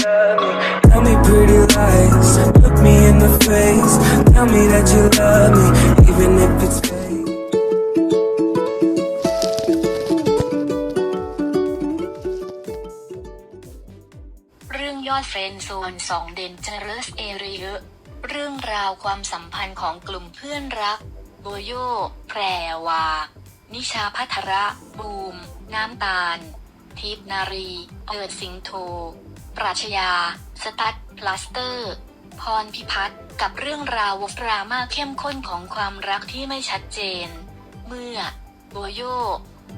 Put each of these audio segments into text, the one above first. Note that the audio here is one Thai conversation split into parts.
Tell me pretty lies. Look me in the face. Tell me that you love me, even if it's fake. เรื่องยอดเฟรนด์โซนสองเดนเจอร์สเอเรียเรื่องราวความสัมพันธ์ของกลุ่มเพื่อนรัก โบโย แพรวา นิชาพัทระ บูม น้ำตาล ทิพนารี เอิดสิงโท ปรัชญา สตัดพลาสเตอร์ พรพิพัฒน์กับเรื่องราววดราม่าเข้มข้นของความรักที่ไม่ชัดเจน เมื่อโบโย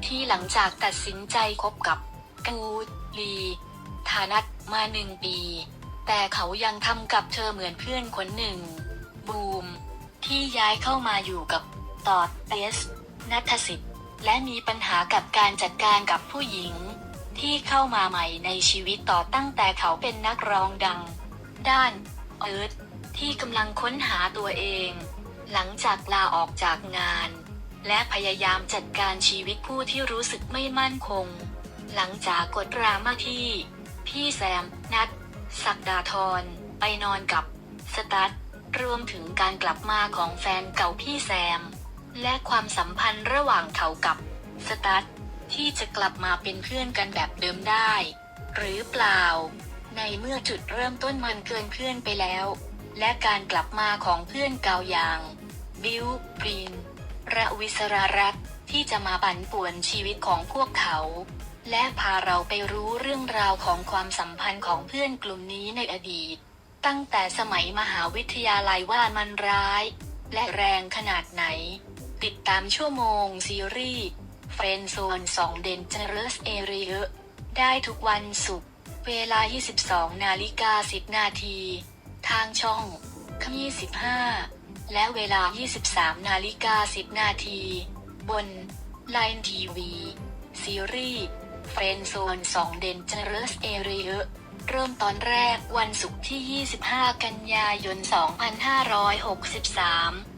ที่หลังจากตัดสินใจคบกับกูดลีฐานัดมาหนึ่งปี แต่เขายังทำกับเธอเหมือนเพื่อนคนหนึ่ง บูม ที่ย้ายเข้ามาอยู่กับตอดเตสนัทสิทธิ์และมีปัญหากับการจัดการกับผู้หญิง ที่เข้ามาใหม่ในชีวิตต่อตั้งแต่เขาเป็นนักร้องดัง ด้านเอิร์ธที่กำลังค้นหาตัวเอง หลังจากลาออกจากงาน และพยายามจัดการชีวิตผู้ที่รู้สึกไม่มั่นคง หลังจากกดรามาที่ พี่แซม นัดศักดาธรไปนอนกับสตัดรวมถึงการกลับมาของแฟนเก่าพี่แซม และความสัมพันธ์ระหว่างเขากับสตัด ที่จะกลับมาเป็นเพื่อนกันแบบเดิมได้ หรือเปล่า ในเมื่อจุดเริ่มต้นมันเกินเพื่อนไปแล้ว และการกลับมาของเพื่อนเก่าอย่าง บิลปรีนระวิศรารัตที่จะมาปั่นป่วนชีวิตของพวกเขา และพาเราไปรู้เรื่องราวของความสัมพันธ์ของเพื่อนกลุ่มนี้ในอดีต ตั้งแต่สมัยมหาวิทยาลัยว่ามันร้าย และแรงขนาดไหน ติดตามชั่วโมงซีรีส์ เฟรนโซน2 Dangerous Area ได้ทุกวันศุกร์เวลา 22 นาฬิกา 10 นาที ทางช่อง 25 และเวลา 23 นาฬิกา 10 นาที บน Line TV ซีรีส์เฟรนโซน2 Dangerous Area เริ่มตอนแรกวันศุกร์ที่ 25 กันยายน 2563